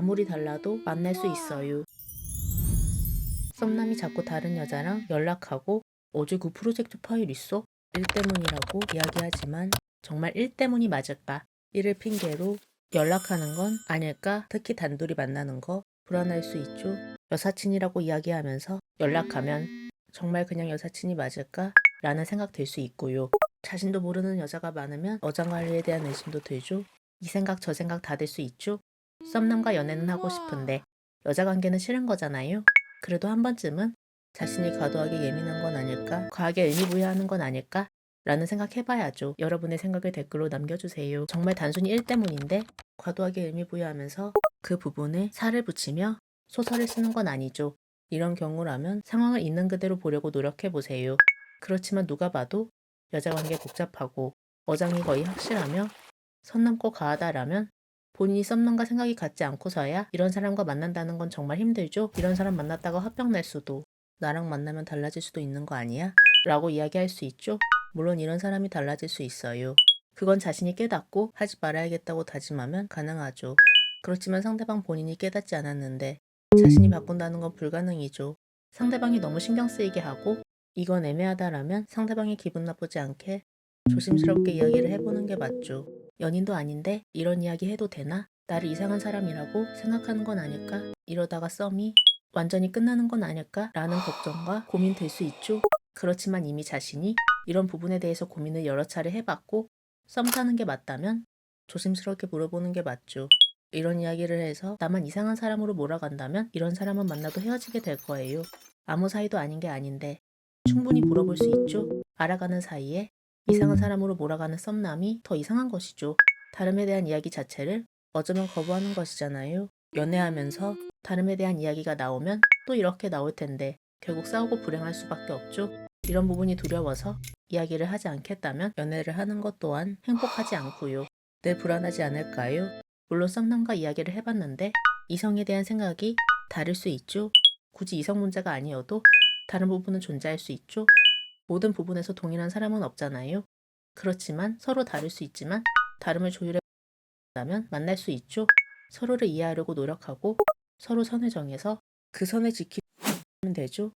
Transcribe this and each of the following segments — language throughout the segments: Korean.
아무리 달라도 만날 수 있어요. 썸남이 자꾸 다른 여자랑 연락하고 어제 그 프로젝트 파일 있어? 일 때문이라고 이야기하지만 정말 일 때문이 맞을까? 이를 핑계로 연락하는 건 아닐까? 특히 단둘이 만나는 거 불안할 수 있죠. 여사친이라고 이야기하면서 연락하면 정말 그냥 여사친이 맞을까? 라는 생각 들수 있고요. 자신도 모르는 여자가 많으면 어장 관리에 대한 의심도 들죠. 이 생각 저 생각 다들수 있죠. 썸남과 연애는 하고 싶은데 여자 관계는 싫은 거잖아요. 그래도 한 번쯤은 자신이 과도하게 예민한 건 아닐까? 과하게 의미 부여하는 건 아닐까? 라는 생각 해봐야죠. 여러분의 생각을 댓글로 남겨주세요. 정말 단순히 일 때문인데 과도하게 의미 부여하면서 그 부분에 살을 붙이며 소설을 쓰는 건 아니죠. 이런 경우라면 상황을 있는 그대로 보려고 노력해보세요. 그렇지만 누가 봐도 여자 관계 복잡하고 어장이 거의 확실하며 선 넘고 가하다라면 본인이 썸남과 생각이 같지 않고서야 이런 사람과 만난다는 건 정말 힘들죠? 이런 사람 만났다가 화병 날 수도 나랑 만나면 달라질 수도 있는 거 아니야? 라고 이야기할 수 있죠? 물론 이런 사람이 달라질 수 있어요. 그건 자신이 깨닫고 하지 말아야겠다고 다짐하면 가능하죠. 그렇지만 상대방 본인이 깨닫지 않았는데 자신이 바꾼다는 건 불가능이죠. 상대방이 너무 신경 쓰이게 하고 이건 애매하다라면 상대방이 기분 나쁘지 않게 조심스럽게 이야기를 해보는 게 맞죠. 연인도 아닌데 이런 이야기 해도 되나? 나를 이상한 사람이라고 생각하는 건 아닐까? 이러다가 썸이 완전히 끝나는 건 아닐까? 라는 걱정과 고민 될 수 있죠. 그렇지만 이미 자신이 이런 부분에 대해서 고민을 여러 차례 해봤고 썸 타는 게 맞다면 조심스럽게 물어보는 게 맞죠. 이런 이야기를 해서 나만 이상한 사람으로 몰아간다면 이런 사람은 만나도 헤어지게 될 거예요. 아무 사이도 아닌 게 아닌데 충분히 물어볼 수 있죠. 알아가는 사이에 이상한 사람으로 몰아가는 썸남이 더 이상한 것이죠. 다름에 대한 이야기 자체를 어쩌면 거부하는 것이잖아요. 연애하면서 다름에 대한 이야기가 나오면 또 이렇게 나올 텐데 결국 싸우고 불행할 수밖에 없죠. 이런 부분이 두려워서 이야기를 하지 않겠다면 연애를 하는 것 또한 행복하지 않고요. 늘 불안하지 않을까요? 물론 썸남과 이야기를 해봤는데 이성에 대한 생각이 다를 수 있죠. 굳이 이성 문제가 아니어도 다른 부분은 존재할 수 있죠. 모든 부분에서 동일한 사람은 없잖아요. 그렇지만 서로 다를 수 있지만 다름을 조율해보면 만날 수 있죠. 서로를 이해하려고 노력하고 서로 선을 정해서 그 선을 지키면 되죠.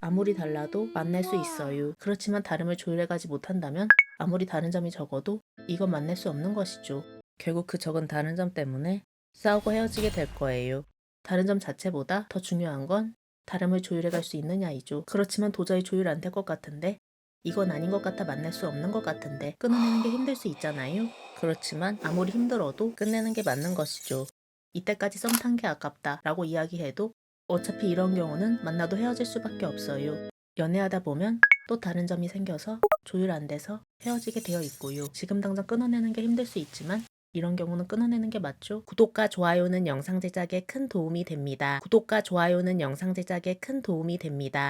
아무리 달라도 만날 수 있어요. 그렇지만 다름을 조율해가지 못한다면 아무리 다른 점이 적어도 이건 만날 수 없는 것이죠. 결국 그 적은 다른 점 때문에 싸우고 헤어지게 될 거예요. 다른 점 자체보다 더 중요한 건 다름을 조율해 갈 수 있느냐이죠. 그렇지만 도저히 조율 안 될 것 같은데 이건 아닌 것 같아 만날 수 없는 것 같은데 끊어내는 게 힘들 수 있잖아요. 그렇지만 아무리 힘들어도 끝내는 게 맞는 것이죠. 이때까지 썸 탄 게 아깝다 라고 이야기해도 어차피 이런 경우는 만나도 헤어질 수밖에 없어요. 연애하다 보면 또 다른 점이 생겨서 조율 안 돼서 헤어지게 되어 있고요. 지금 당장 끊어내는 게 힘들 수 있지만 이런 경우는 끊어내는 게 맞죠? 구독과 좋아요는 영상 제작에 큰 도움이 됩니다. 구독과 좋아요는 영상 제작에 큰 도움이 됩니다.